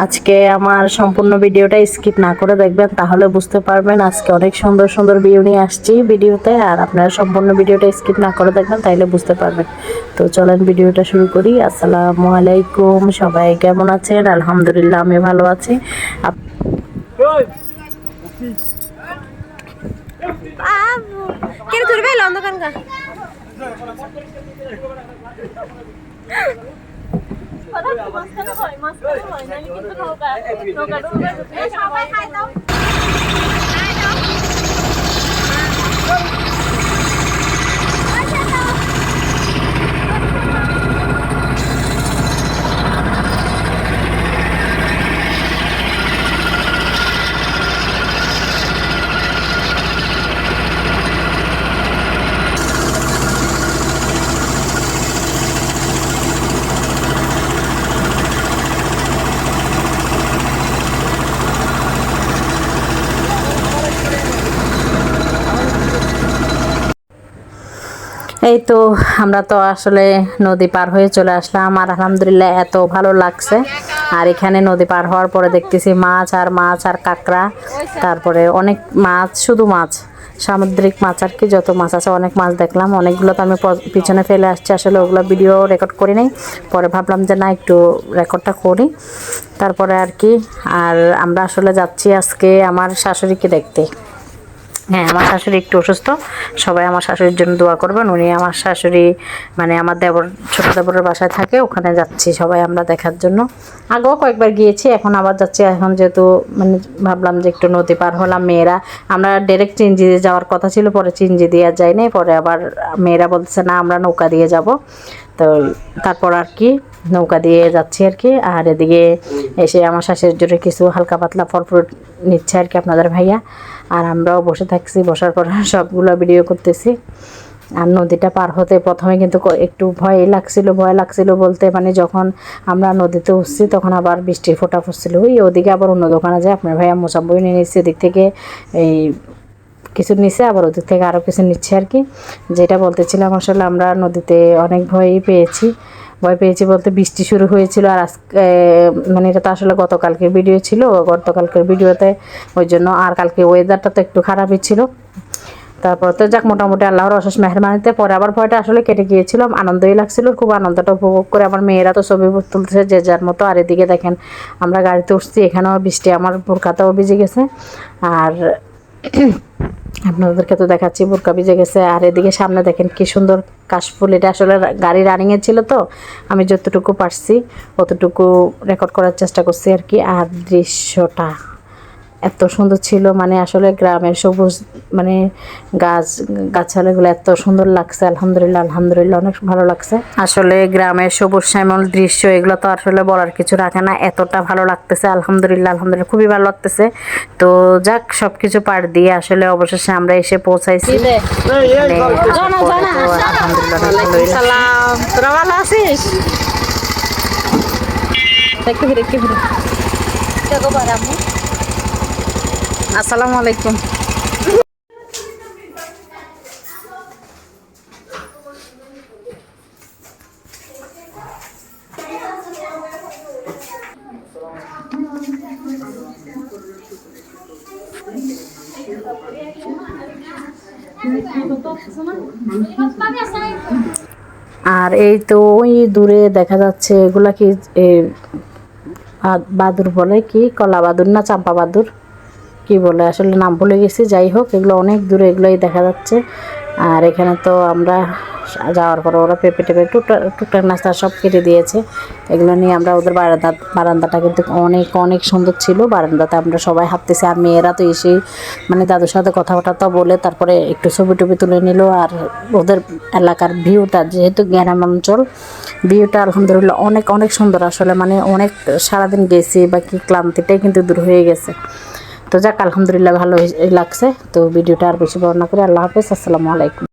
আজকে আমার সম্পূর্ণ ভিডিওটা স্কিপ না করে দেখবেন তাহলে বুঝতে পারবেন আজকে অনেক সুন্দর সুন্দর ভিউ নিয়ে আসছি ভিডিওতে আর আপনারা সম্পূর্ণ ভিডিওটা স্কিপ না করে দেখবেন তাইলে বুঝতে পারবেন তো চলেন ভিডিওটা শুরু করি আসসালামু আলাইকুম সবাই কেমন আছেন আলহামদুলিল্লাহ আমি ভালো আছি 今います。何人の方が動画動画で紹 এই তো আমরা তো আসলে নদী পার হয়ে চলে আসলাম। আর আলহামদুলিল্লাহ এত ভালো লাগছে। আর এখানে নদী পার হওয়ার পরে দেখতেছি মাছ আর মাছ আর কাঁকড়া। তারপরে অনেক মাছ, শুধু মাছ। সামুদ্রিক মাছ আর কি, যত মাছ আছে অনেক মাছ দেখলাম। অনেকগুলো তো আমি পিছনে ফেলে আসছি, আসলে ওগুলো ভিডিও রেকর্ড করি নাই। পরে ভাবলাম যে না, একটু রেকর্ডটা করি। তারপরে আর কি, আর আমরা আসলে যাচ্ছি আজকে আমার শাশুড়িকে দেখতে। হ্যাঁ আমার শাশুড়ি একটু অসুস্থ। সবাই আমার শাশুড়ির জন্য দোয়া করবেন। উনি আমার শাশুড়ি মানে আমার দেবর, ছোট দেবরের বাসায় থাকে, ওখানে যাচ্ছি সবাই আমরা দেখার জন্য। আগেও কয়েকবার গিয়েছি, এখন আবার যাচ্ছি। এখন যেহেতু মানে ভাবলাম যে একটু নদী পার হলাম মেয়েরা। আমরা ডাইরেক্ট চিঞ্জি দিয়ে যাওয়ার কথা ছিল, পরে চিঞ্জি দিয়ে নাই পরে আবার মেয়েরা বলছে না, আমরা নৌকা দিয়ে যাব। তো তারপর আর কি নৌকা দিয়ে যাচ্ছি আর কি। আর এদিকে এসে আমার শাশুড়ির জন্য কিছু হালকা পাতলা ফল ফ্রুট নিচ্ছে আর কি আপনাদের ভাইয়া। আর আমরাও বসে থাকছি, বসার পর সবগুলো ভিডিও করতেছি। আর নদীটা পার হতে প্রথমে কিন্তু একটু ভয় লাগছিল ভয় লাগছিল বলতে মানে যখন আমরা নদীতে উঠছি তখন আবার বৃষ্টির ফোঁটা পড়ছিল। ওই ওদিকে আবার অন্য দোকানে যায়, আপনার ভাইয়া মোসাম্বই নিয়ে নিচ্ছে, এদিক থেকে এই কিছু নিচ্ছে, আবার ওদিক থেকে আরও কিছু নিচ্ছে আর কি। যেটা বলতেছিলাম আসলে আমরা নদীতে অনেক ভয়ই পেয়েছি। ভয় পেয়েছি বলতে বৃষ্টি শুরু হয়েছিল আর আজকে মানে এটা তো আসলে গতকালকের ভিডিও ছিল, গতকালকের ভিডিওতে ওই জন্য আর কালকে ওয়েদারটা তো একটু খারাপই ছিল। তারপর তো যাক, মোটামুটি আল্লাহর অশেষ মেহরবানিতে পরে আবার ভয়টা আসলে কেটে গিয়েছিল, আনন্দই লাগছিল, খুব আনন্দটা উপভোগ করে আমার মেয়েরা তো ছবি তুলতেছে, যে যার মতো। আর এদিকে দেখেন, আমরা গাড়িতে উঠছি, এখানেও বৃষ্টি, আমার বোরকাতেও ভিজে গেছে। আর আপনাদেরকে তো দেখাচ্ছি, বোরকা ভিজে গেছে। আর এদিকে সামনে দেখেন কি সুন্দর কাশফুল। এটা আসলে গাড়ি রানিংয়ে ছিল তো, আমি যতটুকু পারছি, অতটুকু রেকর্ড করার চেষ্টা করছি আর কি। আর দৃশ্যটা এত সুন্দর ছিল মানে আসলে গ্রামের সবুজ মানে গাছ গাছালাগুলো এত সুন্দর লাগছে আলহামদুলিল্লাহ আলহামদুলিল্লাহ অনেক ভালো লাগছে। আসলে গ্রামের সবুজ শ্যামল দৃশ্য এগুলো তো আসলে বলার কিছু রাখে না এতটা ভালো লাগতেছে আলহামদুলিল্লাহ আলহামদুলিল্লাহ খুবই ভালো লাগতেছে। তো যাক সব কিছু পার দিয়ে আসলে অবশেষে আমরা এসে পৌঁছাইছি। মানে, আলহামদুলিল্লাহ ভালো আছিস? ফিরে ফিরে। আসসালামু আলাইকুম। আর এই তো ওই দূরে দেখা যাচ্ছে, এগুলা কি বাদুর বলে কি? কলা বাদুর না চাম্পা বাদুর? কি বলে, আসলে নাম ভুলে গেছি, যাই হোক, এগুলো অনেক দূরে, এগুলোই দেখা যাচ্ছে। আর এখানে তো আমরা যাওয়ার পরে ওরা পেঁপে টেপে টুকটাক টুকটাক নাস্তা সব কেটে দিয়েছে। এগুলো নিয়ে আমরা ওদের বারান্দা, বারান্দাটা কিন্তু অনেক অনেক সুন্দর ছিল। বারান্দাতে আমরা সবাই হাঁটতেছি, আর মেয়েরা তো এসেই মানে দাদুর সাথে কথাবার্তা বলে, তারপরে একটু ছবি টবি তুলে নিল, আর ওদের এলাকার ভিউটা, যেহেতু গ্রাম অঞ্চল, ভিউটা আলহামদুলিল্লাহ অনেক অনেক সুন্দর। আসলে মানে অনেক সারাদিন গেছি বা কি ক্লান্তিটাই কিন্তু দূর হয়ে গেছে। তো যাক, আলহামদুলিল্লাহ ভালো হয়ে- লাগছে। তো ভিডিওটা আর বেশি বর্ণনা করে আল্লাহ হাফেজ, আসসালামু আলাইকুম।